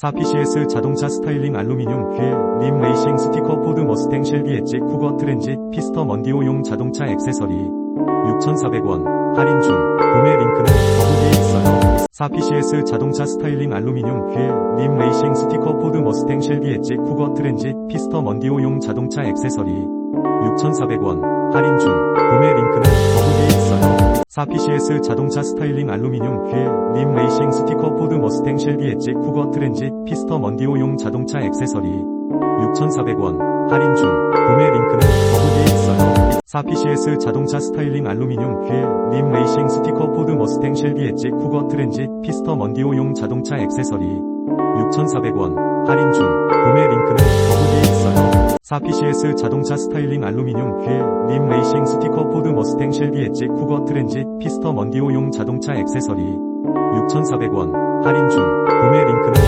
4PCS 자동차 스타일링 알루미늄 휠, 림 레이싱 스티커 포드 머스탱 쉘비 엣지 쿠거 트렌짓 피스터 먼디오용 자동차 액세서리. 6,400원. 할인 중. 구매 링크는 더보기에 있어요. 4PCS 자동차 스타일링 알루미늄 휠, 림 레이싱 스티커 포드 머스탱 쉘비 엣지 쿠거 트렌짓 피스터 먼디오용 자동차 액세서리. 6,400원. 할인 중. 구매 링크는. 4PCS 자동차 스타일링 알루미늄 휠, 림 레이싱 스티커 포드 머스탱 쉘비 엣지 쿠거 트렌짓 피스터 먼디오용 자동차 액세서리. 6,400원. 할인 중. 구매 링크는 더보기에 있어요. 4PCS 자동차 스타일링 알루미늄 휠, 림 레이싱 스티커 포드 머스탱 쉘비 엣지 쿠거 트렌짓 피스터 먼디오용 자동차 액세서리. 6,400원. 할인 중. 구매 링크는. 4PCS 자동차 스타일링 알루미늄 휠, 림 레이싱 스티커 포드 머스탱 쉘비 엣지 쿠거 트렌짓 피스터 먼디오용 자동차 액세서리 6,400원. 할인 중. 구매 링크는